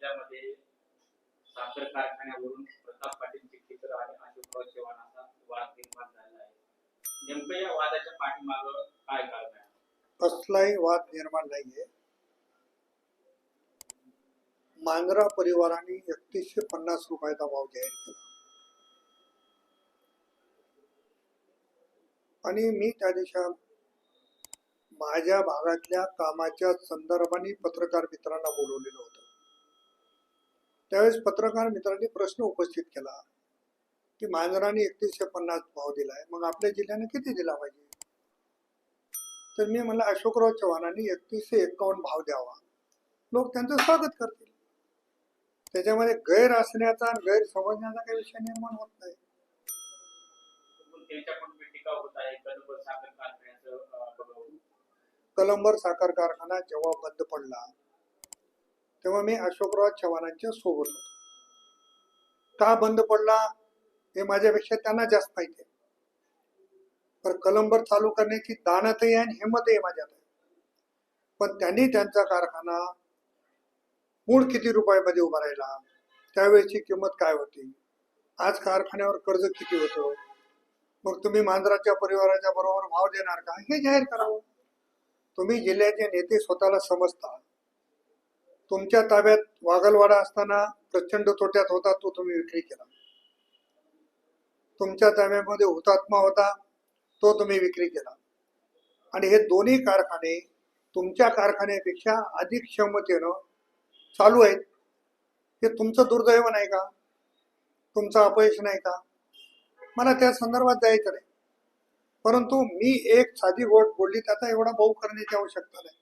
जिल्ह्यामध्ये साखर कारखान्यावरून प्रताप पाटील चिखलीकर आणि अशोकराव चव्हाण असा वाद निर्माण झालेला आहे. नेमकं या वादाच्या पाठीमाग काय कारण आहे? कसलाही वाद निर्माण नाहीये. मांजरा परिवाराने एकतीसशे पन्नास रुपयाचा भाव जाहीर केला. आणि मी त्या दिवशी माझ्या भागातल्या कामाच्या संदर्भाने पत्रकार मित्रांना बोलवलेलं होतं. त्यावेळेस पत्रकार मित्रांनी प्रश्न उपस्थित केला की मांजराने एकतीसशे पन्नास भाव दिलाय मग आपल्या जिल्ह्याने किती दिला पाहिजे? तर मी म्हणलं अशोकराव चव्हाणांनी एकतीसशे एक्कावन्न भाव द्यावा. लोक त्यांचं स्वागत करतील. त्याच्यामध्ये गैर असण्याचा आणि गैर समजण्याचा काही विषय निर्माण होत नाही. कलंबर साखर कारखाना जेव्हा बंद पडला. तेव्हा मी अशोकराव चव्हाणांच्या सोबत होतो. का बंद पडला हे माझ्यापेक्षा त्यांना जास्त माहिती आहे. कलंबर चालू करण्याची दानतही आहे आणि हिंमतही माझ्यात आहे. पण त्यांनी त्यांचा कारखाना मूळ किती रुपयामध्ये उभा राहिला त्यावेळेची किंमत काय होती? आज कारखान्यावर कर्ज किती होतं? मग तुम्ही मांजराच्या परिवाराच्या बरोबर भाव देणार का? हे जाहीर करावं. तुम्ही जिल्ह्याचे नेते स्वतःला समजता. तुमच्या ताब्यात वागलवाडा असताना प्रचंड तोट्यात होता तो तुम्ही विक्री केला. तुमच्या ताब्यामध्ये हुतात्मा होता तो तुम्ही विक्री केला. आणि हे दोन्ही कारखाने तुमच्या कारखान्यापेक्षा अधिक क्षमतेनं चालू आहेत. हे तुमचं दुर्दैव नाही का? तुमचं अपयश नाही का? मला त्या संदर्भात जायचं नाही. परंतु मी एक साधी गोष्ट बोलली त्याचा एवढा भाऊ करण्याची आवश्यकता नाही.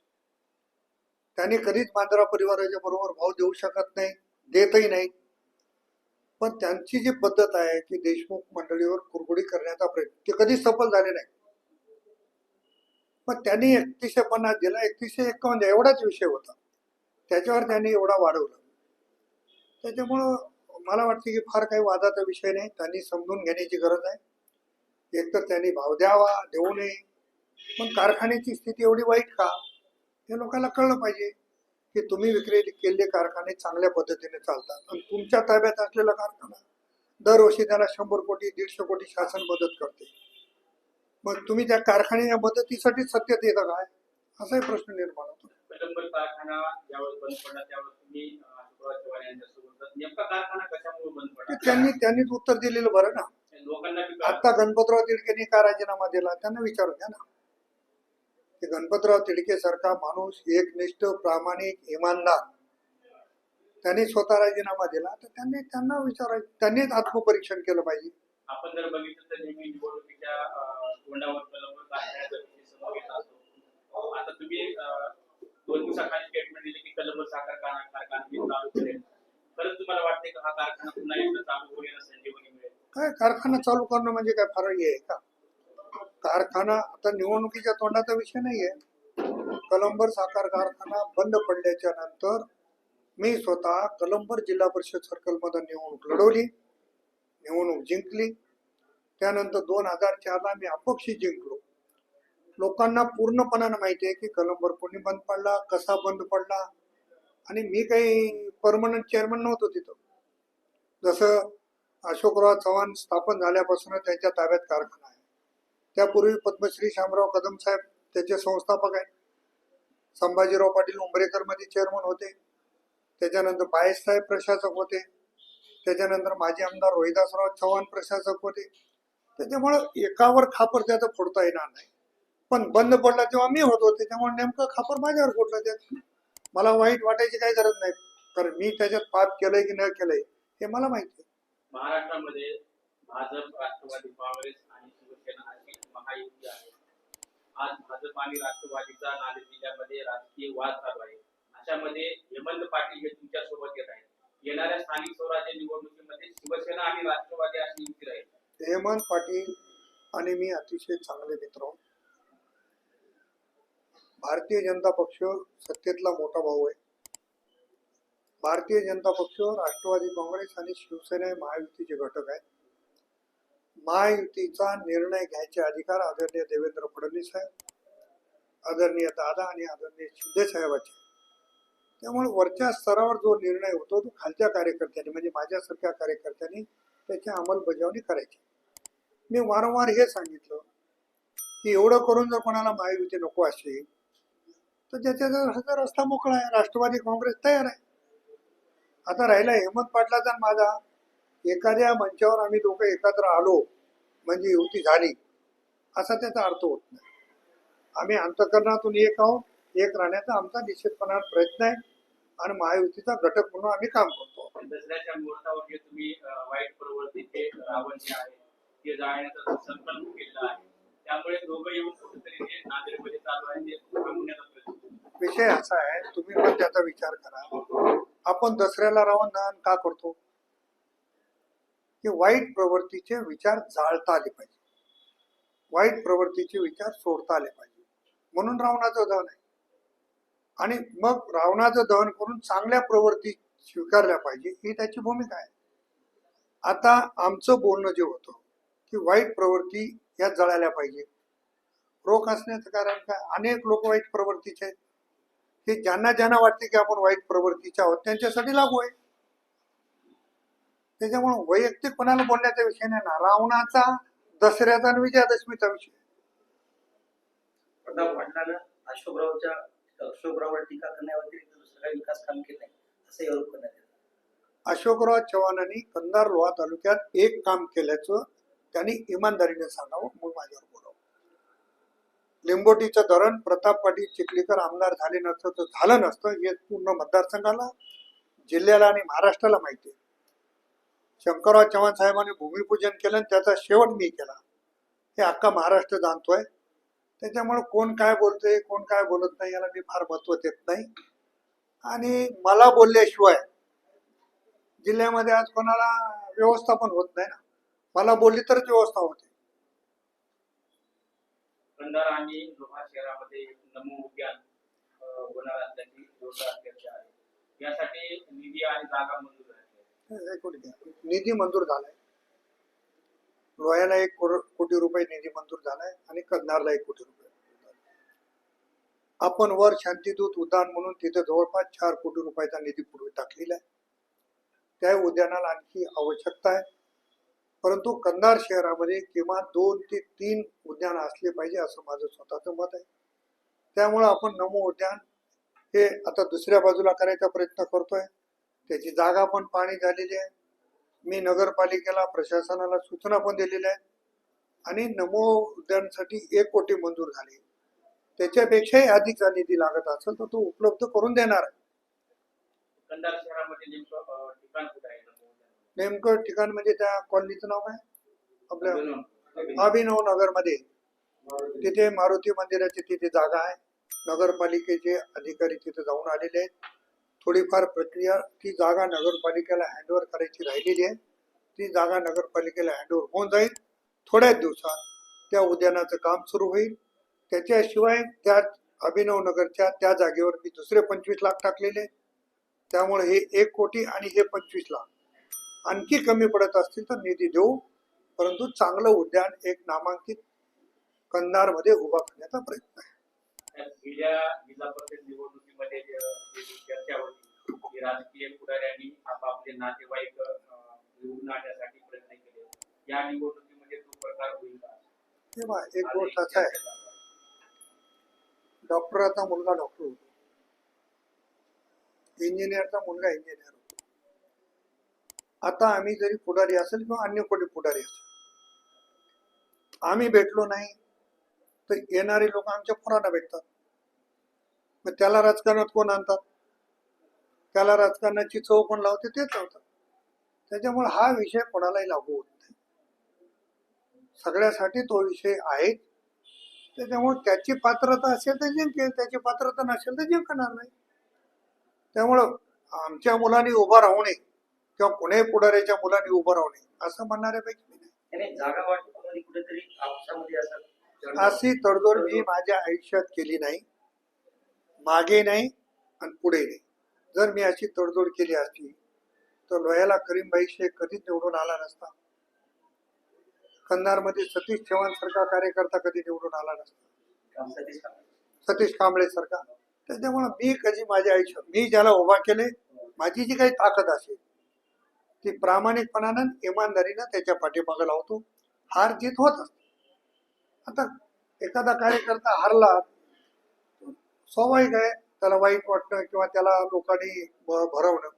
त्याने कधीच मांजरा परिवाराच्या बरोबर भाव देऊ शकत नाही देतही नाही. पण त्यांची जी पद्धत आहे की देशमुख मंडळीवर कुरगुडी करण्याचा प्रयत्न ते कधीच सफल झाले नाही. पण त्यांनी एकतीसशे पन्नास दिला एकतीसशे एकावन्न द्या, एवढाच विषय होता. त्याच्यावर त्यांनी एवढा वाढवला. त्याच्यामुळं मला वाटतं की फार काही वादाचा विषय नाही. त्यांनी समजून घेण्याची गरज आहे. एकतर त्यांनी भाव द्यावा देऊ नये. पण कारखान्याची स्थिती एवढी वाईट का? हे लोकांना कळलं पाहिजे की तुम्ही विक्री केलेले कारखाने चांगल्या पद्धतीने चालतात. आणि तुमच्या ताब्यात असलेला कारखाना दरवर्षी त्याला शंभर कोटी दीडशे कोटी शासन मदत करते. मग तुम्ही त्या कारखान्याच्या मदतीसाठी सत्तेत येता काय? असाही प्रश्न निर्माण होतो. त्यांनी त्यांनीच उत्तर दिलेलं बरं ना. आता गणपतराव तिडकेने का राजीनामा दिला? त्यांना विचारून घ्या ना. ते गणपतराव तिडके सारखा माणूस एकनिष्ठ प्रामाणिक इमानदार. त्यांनी स्वतः राजीनामा दिला. तर त्यांनी त्यांना विचारायचं त्यांनीच आत्मपरीक्षण केलं पाहिजे. आपण जर बघितलं तर नेहमी निवडणुकीच्या अं, तोंडावर कलंबर कारखान्याचा विषय समोर येत असतो. आता तुम्ही अं, दोन दिवसाखाली स्टेटमेंट दिली की कलंबर साखर कारखाना कारखाना मी चालू करेल खरंच तुम्हाला वाटते का हा कारखाना पुन्हा एकदा चालू होईल ना संजीवनी मिळेल? काय कारखाना चालू करणं म्हणजे काय फार हे आहे का? कारखाना आता निवडणुकीच्या तोंडाचा विषय नाही आहे कलंबर साखर कारखाना बंद पडल्याच्या नंतर मी स्वतः कलंबर जिल्हा परिषद सर्कलमध्ये निवडणूक लढवली निवडणूक जिंकली. त्यानंतर दोन हजार चारला मी अपक्षी जिंकलो. लोकांना पूर्णपणानं माहिती आहे की कलंबर कोणी बंद पडला कसा बंद पडला? आणि मी काही परमनंट चेअरमन नव्हतो तिथं. जसं अशोकराव चव्हाण स्थापन झाल्यापासून त्यांच्या ताब्यात कारखाना त्यापूर्वी पद्मश्री शामराव कदम साहेब त्याचे संस्थापक आहेत. संभाजीराव पाटील उंबरेकरमध्ये चेअरमन होते. त्याच्यानंतर बायस साहेब प्रशासक होते. त्याच्यानंतर माजी आमदार रोहिदासराव चव्हाण प्रशासक होते. त्याच्यामुळं एकावर खापर त्याचं फोडता येणार नाही. पण बंद पडला तेव्हा मी होतो. त्याच्यामुळे नेमकं खापर माझ्यावर फोडलं त्यात. मला वाईट वाटायची काही गरज नाही. कारण मी त्याच्यात पाप केलंय की न केलंय हे मला माहिती आहे. महाराष्ट्रामध्ये भाजप राष्ट्रवादी काँग्रेस आणि शिवसेना महायुती आहे. आज भाजप आणि राष्ट्रवादीचा नांदेड जिल्ह्यामध्ये राजकीय वाद चालू आहे. अशामध्ये हेमंत पाटील हे तुमच्यासोबत येत आहेत. येणाऱ्या स्थानिक स्वराज्य निवडणुकीमध्ये शिवसेना आणि राष्ट्रवादी अशी युती राहील. हेमंत पाटील आणि मी अतिशय चांगले मित्र भारतीय जनता पक्ष सत्तेतला मोठा भाऊ आहे. भारतीय जनता पक्ष राष्ट्रवादी काँग्रेस आणि शिवसेना महायुतीचे घटक आहेत. महायुतीचा निर्णय घ्यायचे अधिकार आदरणीय देवेंद्र फडणवीस साहेब आदरणीय दादा आणि आदरणीय शिंदे साहेबाचे. त्यामुळे वरच्या स्तरावर जो निर्णय होतो तो खालच्या कार्यकर्त्यांनी म्हणजे माझ्यासारख्या कार्यकर्त्यांनी त्याची अंमलबजावणी करायची. मी वारंवार हे सांगितलं की एवढं करून जर कोणाला महायुती नको असेल तर ज्याच्या जर रस्ता मोकळा आहे राष्ट्रवादी काँग्रेस तयार आहे. आता राहिला हेमंत पाटलाचा माझा. एखाद्या मंचावर आम्ही दोघं एकत्र आलो म्हणजे युती झाली असा त्याचा अर्थ होत नाही. आम्ही अंतकरणातून एक आहोत एक राहण्याचा आमचा निश्चितपणाने प्रयत्न आहे आणि महायुतीचा घटक म्हणून आम्ही काम करतो. दसऱ्याच्या मुहूर्तावर जे तुम्ही वाईट प्रवृत्तीचे रावण जे आहे ते जाळण्याचा जो संकल्प केलेला आहे त्यामुळे दोघं येऊन कुठेतरी जे नांदेडमध्ये चालू आहे ते थांबवण्याचा प्रयत्न विषय असा आहे तुम्ही पण त्याचा विचार करा. आपण दसऱ्याला रावण दहन का करतो? की वाईट प्रवृत्तीचे विचार जाळता आले पाहिजे. वाईट प्रवृत्तीचे विचार सोडता आले पाहिजे. म्हणून रावणाचं दहन आहे. आणि मग रावणाचं दहन करून चांगल्या प्रवृत्ती स्वीकारल्या पाहिजे ही त्याची भूमिका आहे. आता आमचं बोलणं जे होतं की वाईट प्रवृत्ती या जळायला पाहिजे. रोख असण्याचं कारण काय? अनेक लोक वाईट प्रवृत्तीचे आहेत. हे ज्यांना ज्यांना वाटते की आपण वाईट प्रवृत्तीचे आहोत त्यांच्यासाठी लागू आहे. त्याच्यामुळे वैयक्तिक कोणाला बोलण्याचा विषय नाही ना? रावणाचा दसऱ्याचा आणि विजयादशमीचा विषय. प्रताप पाटलानं अशोकरावच्या अशोकराववर टीका करण्याव्यतिरिक्त दुसरं काही विकास काम केलं नाही असंही आरोप करण्यात येतो अशोकराव चव्हाणांनी कंधार लोहा तालुक्यात एक काम केल्याचं त्यांनी इमानदारीने सांगावं मग माझ्यावर बोलावं. लिंबोटीचं धरण प्रताप पाटील चिखलीकर आमदार झाले नसतं तर झालं नसतं हे पूर्ण मतदारसंघाला जिल्ह्याला आणि महाराष्ट्राला माहिती आहे. शंकरराव चव्हाण साहेबांनी भूमिपूजन केलं आणि त्याचा शेवट मी केला. हे अख्खा महाराष्ट्र जाणतोय. त्याच्यामुळे कोण काय बोलतोय कोण काय बोलत नाही याला मी फार महत्त्व देत नाही. आणि मला बोलल्याशिवाय जिल्ह्यामध्ये आज कोणाला व्यवस्थापन होत नाही ना. मला बोलली तरच व्यवस्था होते. कंधार आणि लोहा शहरामध्ये नमो उद्यान होणार असल्याची जोरदार चर्चा आहे. यासाठी निधी आणि जागा निधी मंजूर झालाय. लोह्याला एक कोटी रुपये निधी मंजूर झालाय आणि कन्नारला एक कोटी रुपये आपण वर शांतिदूत उद्यान म्हणून तिथे जवळपास चार कोटी रुपयाचा निधी पूर्वी टाकलेला आहे. त्या उद्यानाला आणखी आवश्यकता आहे. परंतु कन्नार शहरामध्ये किमान दोन ते तीन उद्यान असले पाहिजे असं माझं स्वतःचं मत आहे. त्यामुळं आपण नमो उद्यान हे आता दुसऱ्या बाजूला करायचा प्रयत्न करतोय. त्याची जागा पण पाणी झालेली आहे. मी नगरपालिकेला प्रशासनाला सूचना पण दिलेल्या आहेत. आणि नमो उद्यानसाठी एक कोटी मंजूर झाली. त्याच्यापेक्षाही अधिकचा निधी लागत असेल तर तो उपलब्ध करून देणार आहे. नेमकं ठिकाण आहे? म्हणजे त्या कॉलनीचं नाव काय? आपल्या अभिनव. अभिनव. नगरमध्ये तिथे मारुती मंदिराची तिथे जागा आहे. नगरपालिकेचे अधिकारी तिथे जाऊन आलेले आहेत. थोडीफार प्रक्रिया ती जागा नगरपालिकेला हँडओव्हर करायची राहिलेली आहे. ती जागा नगरपालिकेला हँडओव्हर होऊन जाईल. थोड्याच दिवसात त्या उद्यानाचं काम सुरू होईल. त्याच्याशिवाय त्या अभिनव नगरच्या त्या जागेवर मी दुसरे पंचवीस लाख टाकलेले त्यामुळे हे एक कोटी आणि हे पंचवीस लाख. आणखी कमी पडत असतील तर निधी देऊ. परंतु चांगलं उद्यान एक नामांकित कंधारमध्ये उभा करण्याचा प्रयत्न आहे. जी चर्चा होती की राजकीय पुढाऱ्यांनी आपापले नातेवाईक निवडून आणण्यासाठी प्रयत्न केले. या निवडणुकीमध्ये तो प्रकार होईल का? तेव्हा एक गोष्ट असा आहे. डॉक्टराचा मुलगा डॉक्टर होतो. इंजिनियरचा मुलगा इंजिनियर होतो. आता आम्ही जरी पुढारी असेल किंवा अन्य कोणी पुढारी असेल आम्ही भेटलो नाही तर येणारे लोक आमच्या पोरांना भेटतात. मग त्याला राजकारणात कोण आणतात? त्याला राजकारणाची चव कोण लावते तेच लावतात. त्याच्यामुळे हा विषय कोणालाही लागू होत नाही. सगळ्यासाठी तो विषय आहे. त्याच्यामुळे त्याची पात्रता असेल तर जिंकेल त्याची पात्रता नसेल तर जिंकणार नाही. त्यामुळं आमच्या मुलांनी उभं राहू नये किंवा कुणाही पुढाऱ्याच्या मुलांनी उभं राहू नये असं म्हणणाऱ्यापैकी मी नाही. अशी तडजोड मी माझ्या आयुष्यात केली नाही. मागे नाही आणि पुढे नाही. जर मी अशी तडजोड केली असती तर लोह्याला करीमबाई शेख कधीच निवडून आला नसता. कंधारमध्ये सतीश चव्हाण सारखा कार्यकर्ता कधी निवडून आला नसता. सतीश कांबळे. सतीश कांबळे सारखा. त्याच्यामुळे मी कधी माझ्या आयुष्यात मी ज्याला उभा केले माझी जी काही ताकद असेल ती प्रामाणिकपणानं इमानदारीनं त्याच्या पाठीमागं लावतो. हार जीत होत असते. आता एखादा कार्यकर्ता हारला स्वाभाविक आहे. त्याला वाईट वाटणं किंवा त्याला लोकांनी भरवणं.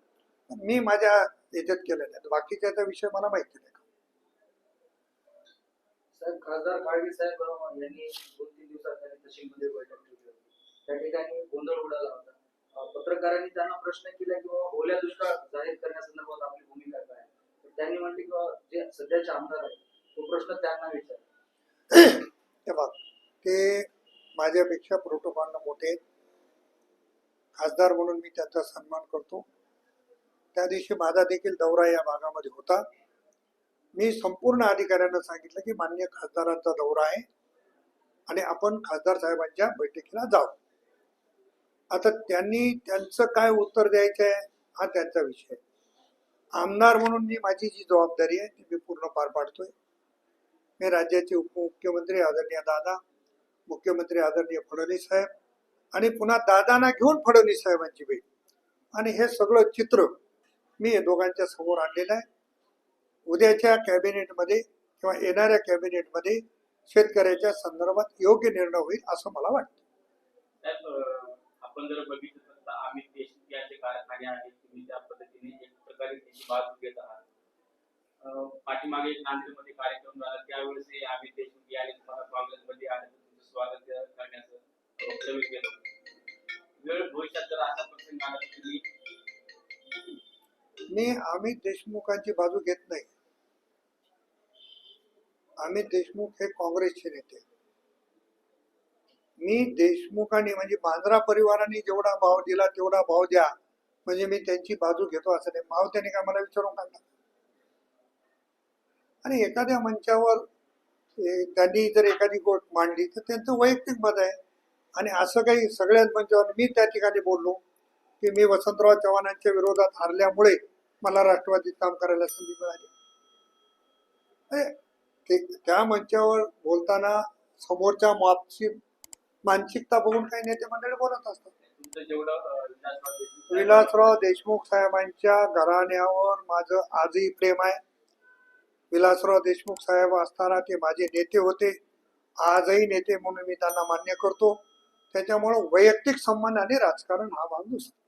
मी माझ्या याच्यात केलं नाही बाकीच्या विषय मला माहिती नाही. खासदार काळगे साहेब यांनी दोन तीन दिवसाखाली तहसीलमध्ये बैठक ठेवली होती. त्या ठिकाणी गोंधळ उडाला होता. पत्रकारांनी त्यांना प्रश्न केला की बाबा ओल्या दुष्काळ जाहीर करण्यासंदर्भात आपली भूमिका काय? आहे? त्यांनी म्हटले की जे सध्याचे आमदार आहेत तो प्रश्न त्यांना विचार ते माझ्यापेक्षा प्रोटोकॉलनं मोठे खासदार म्हणून मी त्यांचा सन्मान करतो. त्या दिवशी माझा देखील दौरा या भागामध्ये होता. मी संपूर्ण अधिकाऱ्यांना सांगितलं की मान्य खासदारांचा दौरा आहे आणि आपण खासदार साहेबांच्या बैठकीला जाऊ. आता त्यांनी त्यांचं काय उत्तर द्यायचं आहे हा त्यांचा विषय आमदार म्हणून मी माझी जी जबाबदारी आहे ती मी पूर्ण पार पाडतोय. मी राज्याचे उपमुख्यमंत्री आदरणीय दादा मुख्यमंत्री आदरणीय फडणवीस साहेब आणि पुन्हा दादांना घेऊन फडणवीस साहेबांची भेट. आणि हे सगळं चित्र मी दोघांच्या समोर आणलेलं आहे. उद्याच्या कॅबिनेटमध्ये किंवा येणाऱ्या कॅबिनेटमध्ये शेतकऱ्याच्या संदर्भात योग्य निर्णय होईल असं मला वाटतं. आपण जर बघितलं तर आता अमित कारखाने आहेत तुम्ही त्या पद्धतीने एक प्रकारे त्याची बाजू घेत आहात. पाठीमागे नांदेडमध्ये कार्यक्रम झाला त्यावेळेस आम्ही अमित देशमुख यांनी काँग्रेसमध्ये आले. स्वागत करण्याचं वक्तव्य केलं वेळ भविष्यात जर असा प्रसंग आला तुम्ही मी अमित देशमुखांची बाजू घेत नाही. अमित देशमुख हे काँग्रेसचे नेते. मी देशमुखांनी म्हणजे मांजरा परिवाराने जेवढा भाव दिला तेवढा भाव द्या. म्हणजे मी त्यांची बाजू घेतो असं नाही. भाव त्याने काय मला विचारून काढला? आणि एखाद्या मंचावर त्यांनी जर एखादी गोष्ट मांडली तर त्यांचं वैयक्तिक मत आहे. आणि असं काही सगळ्याच मंचावर मी त्या ठिकाणी बोललो की मी वसंतराव चव्हाणांच्या विरोधात हारल्यामुळे मला राष्ट्रवादीत काम करायला संधी मिळाली. त्या मंचावर बोलताना समोरच्या मागची मानसिकता बघून काही नेते मंडळी बोलत असतात. विलासराव देशमुख साहेबांच्या घराण्यावर माझं आजही प्रेम आहे. विलासराव देशमुख साहेब असताना ते माझे नेते होते. आजही नेते म्हणून मी त्यांना मान्य करतो. त्याच्यामुळं वैयक्तिक सन्मान आणि राजकारण हा भाग दुसरा.